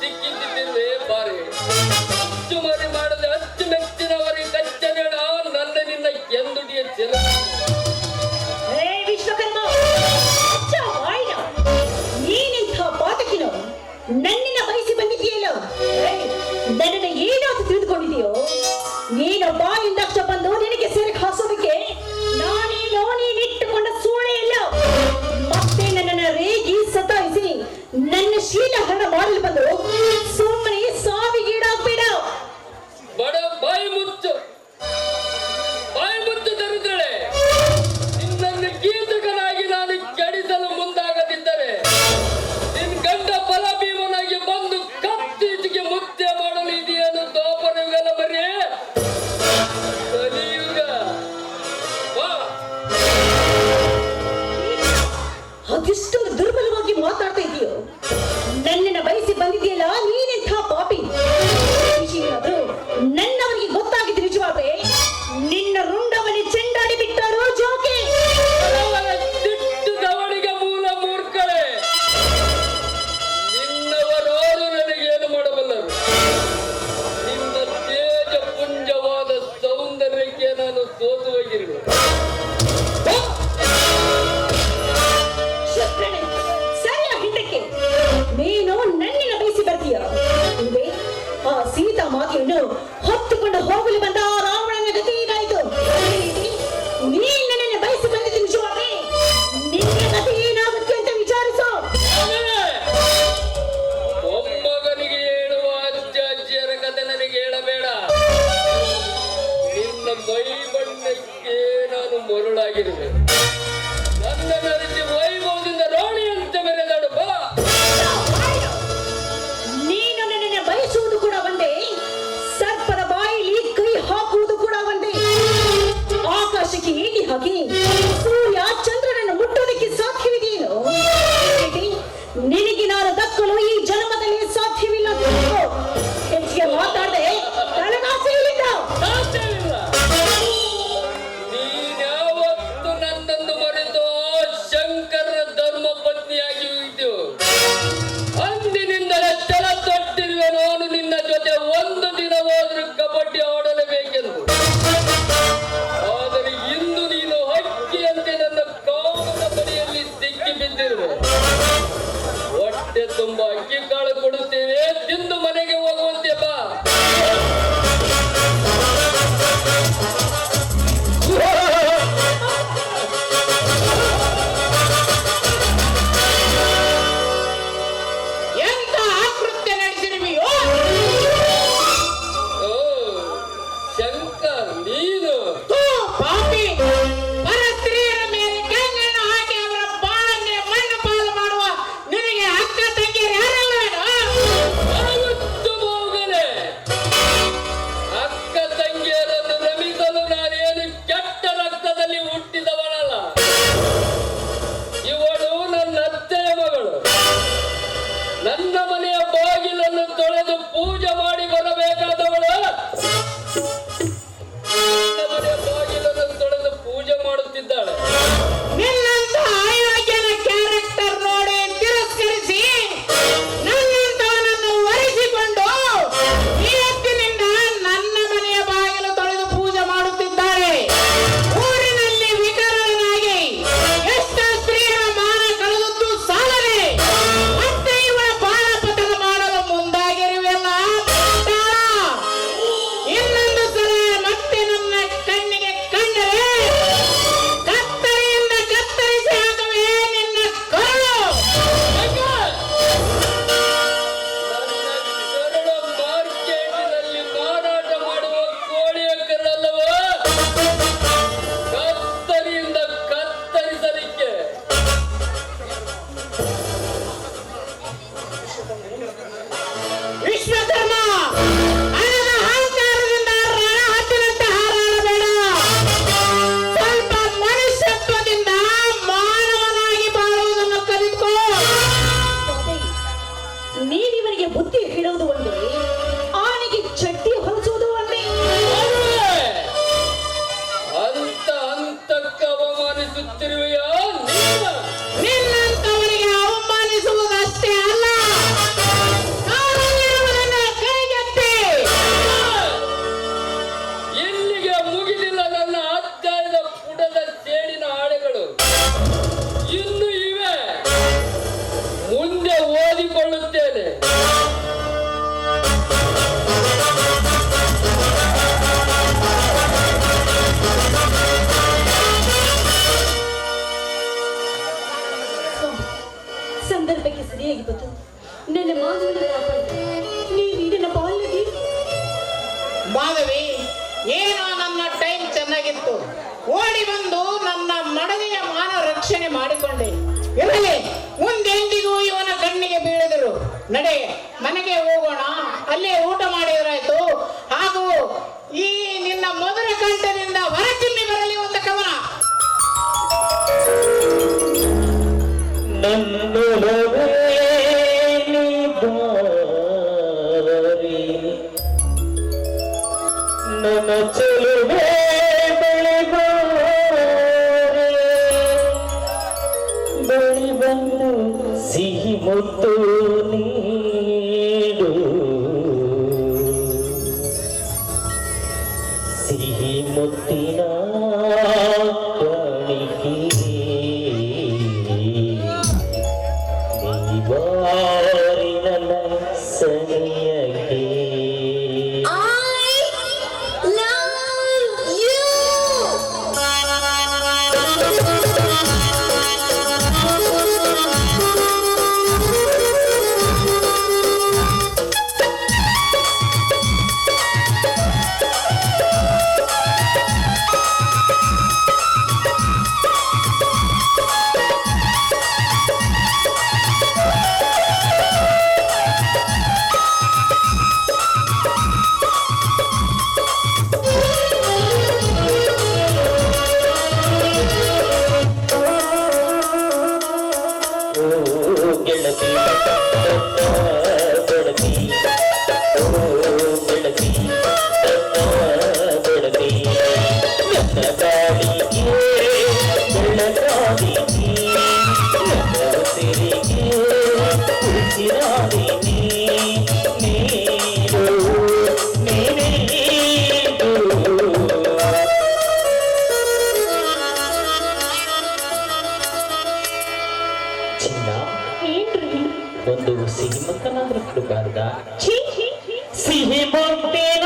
ಸಿಕ್ಕಿದ್ದಿರುವೆ ಬಾರಿ? ಆ ಸೀತಾ ಮಾತೆಯನ್ನು ಹೊತ್ತುಕೊಂಡು ಹೋಗಲು ಬಂದ ಇರಲಿ. ಮುಂದೆಂದಿಗೂ ಇವನ ಕಣ್ಣಿಗೆ ಬೀಳದರು. ನಡೆ মতো ಗೆಳತಿ ಬೆಳತಿ ಬೆಳತಿ ಬೆಳತಿ ನನ್ನ ಗಾಳಿಗೆ ಬೆಳಗಾವಿಗೆ ನನ್ನ ಸಿರಿಗೆ ಉಳಿಸಿರಾವಿಗೆ ನೀರು చిన్న ಏನ್ರಿ ಒಂದು ಸಿಹಿ ಮಕ್ಕನಾದ್ರೂ ಕೊಡಬಾರ್ದ ಸಿಹಿ ಮೊಟ್ಟೆನ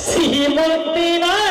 শ্রীমতী না